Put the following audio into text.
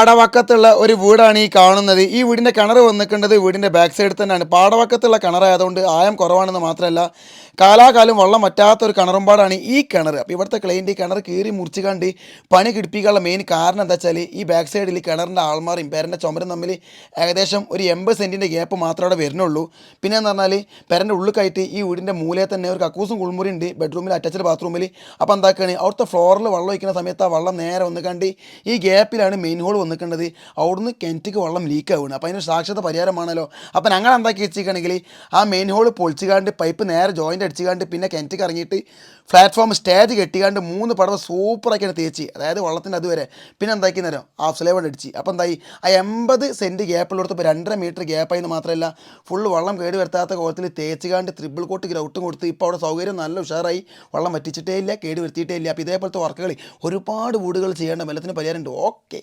പാടവക്കത്തുള്ള ഒരു വീടാണ് ഈ കാണുന്നത്. ഈ വീടിന്റെ കിണർ വന്നിക്കേണ്ടത് വീടിന്റെ ബാക്ക് സൈഡിൽ തന്നെയാണ്. പാടവക്കത്തുള്ള കിണറായതുകൊണ്ട് ആയം കുറവാണെന്ന് മാത്രമല്ല കാലാകാലം വെള്ളം പറ്റാത്തൊരു ഒരു കിണറുമ്പാടാണ് ഈ കിണർ. അപ്പോൾ ഇവിടുത്തെ ക്ലൈന്റ് കിണർ കീറി മുറിച്ച് കണ്ട് പണി കിടിപ്പിക്കാനുള്ള മെയിൻ കാരണം എന്താ വെച്ചാൽ ഈ ബാക്ക് സൈഡിൽ കിണറിന്റെ ആൾമാറും പേരന്റെ ചുമരും തമ്മിൽ ഏകദേശം ഒരു എൺപത് സെന്റിന്റെ ഗ്യാപ്പ് മാത്രമേ അവിടെ വരുന്നുള്ളൂ. പിന്നെ എന്ന് പറഞ്ഞാൽ പേരന്റെ ഉള്ളിൽ ഈ വീടിന്റെ മൂലയിൽ തന്നെ ഒരു കക്കൂസും കുളിമുറി ഉണ്ട് ബെഡ്റൂമിൽ അറ്റാച്ച്ഡ് ബാത്റൂമിൽ അപ്പോൾ എന്താക്കുകയാണ് അവിടുത്തെ ഫ്ലോറിൽ വെള്ളം ഒഴിക്കുന്ന സമയത്ത് ആ വെള്ളം നേരെ ഒന്ന് കണ്ട് ഈ ഗ്യാപ്പിലാണ് മെയിൻ ഹോൾ വന്നിക്കേണ്ടത് അവിടുന്ന് കിണറ്റിക്ക് വെള്ളം ലീക്ക് ആവുകയാണ്. അപ്പോൾ അതിന് സാക്ഷരത പരിഹാരമാണല്ലോ. അപ്പോൾ ഞങ്ങൾ എന്താക്കി വെച്ചിരിക്കുകയാണെങ്കിൽ ആ മെയിൻ ഹോൾ പൊളിച്ചുകാണ്ട് പൈപ്പ് നേരെ ജോയിന്റ് അടിച്ചുകാണ്ട് പിന്നെ കിണറ്റിക്ക് ഇറങ്ങിയിട്ട് പ്ലാറ്റ്ഫോം സ്റ്റേജ് കെട്ടിക്കാണ്ട് മൂന്ന് പടവ് സൂപ്പറാക്കിയാണ് തേച്ച്. അതായത് വെള്ളത്തിന്റെ അതുവരെ. പിന്നെ എന്താക്കി നേരം ഹാഫ് സ്ലേവ് അടിച്ച്. അപ്പോൾ എന്തായി? ആ എൺപത് സെന്റ് ഗ്യാപ്പിലെടുത്ത് ഇപ്പോൾ രണ്ടര മീറ്റർ ഗ്യാപ്പായി എന്ന് മാത്രമല്ല ഫുള്ള് വെള്ളം കേട് വരുത്താത്ത കോലത്തിൽ തേച്ചുകാണ്ട് ത്രിബിൾ കോട്ട് ഗ്രൗട്ടും കൊടുത്ത് ഇപ്പോൾ അവിടെ സൗകര്യം നല്ല ഉഷാറായി. വെള്ളം വറ്റിച്ചിട്ടേ ഇല്ല കേട് വരുത്തിയിട്ടേ ഇല്ല. അപ്പോൾ ഇതേപോലത്തെ വർക്കുകൾ ഒരുപാട് വീടുകൾ ചെയ്യേണ്ട വെള്ളത്തിന് പരിഹാരമുണ്ട്. ഓക്കെ